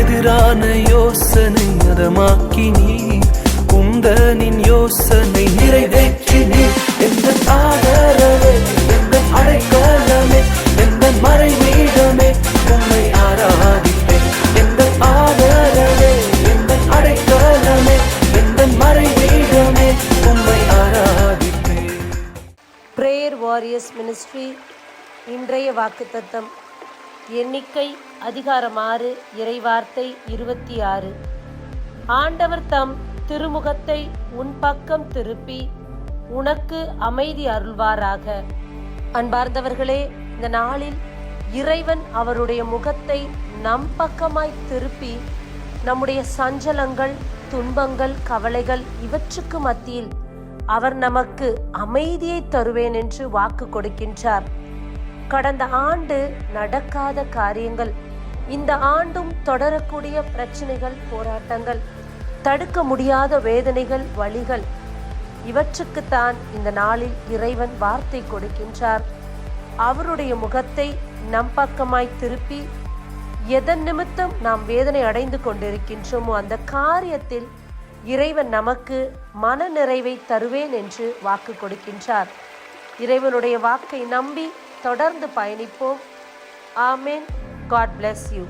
எதிரான யோசனை அதமாக்கி நீ உந்தனின் யோசனை நிறைவேற்றி நீ எந்த ஆதரவே எந்த அடைக்கலமே எந்த மறைவீடமே உண்மை ஆராதிப்பேன். எந்த ஆதரவே எந்த அடைக்கலமே எந்த மறைவீடமே உண்மை ஆராதிப்பேன். பிரேயர் வாரியர்ஸ் மினிஸ்ட்ரி இன்றைய வாக்குத்தத்தம். எண்ணிக்கை அதிகாரம் ஆறு இறைவார்த்தை இருபத்தி ஆறு. ஆண்டவர் தம் திருமுகத்தை உன் பக்கம் திருப்பி உனக்கு அமைதி அருள்வாராக. அன்பார்ந்தவர்களே இந்த நாளில் இறைவன் அவருடைய முகத்தை நம் பக்கமாய் திருப்பி நம்முடைய சஞ்சலங்கள் துன்பங்கள் கவலைகள் இவற்றுக்கு மத்தியில் அவர் நமக்கு அமைதியை தருவேன் என்று வாக்கு கொடுக்கின்றார். கடந்த ஆண்டு நடக்காத காரியங்கள். இந்த ஆண்டும் தொடரக்கூடிய பிரச்சனைகள் போராட்டங்கள் தடுக்க முடியாத வேதனைகள் வழிகள் இவற்றுக்குத்தான் இந்த நாளில் இறைவன் வார்த்தை கொடுக்கின்றார். அவருடைய முகத்தை நம் பக்கமாய் திருப்பி எதன் நிமித்தம் நாம் வேதனை அடைந்து கொண்டிருக்கின்றோமோ அந்த காரியத்தில் இறைவன் நமக்கு மன நிறைவை தருவேன் என்று வாக்கு கொடுக்கின்றார். இறைவனுடைய வாக்கை நம்பி தொடர்ந்து பயணிப்போம். ஆமேன். God bless you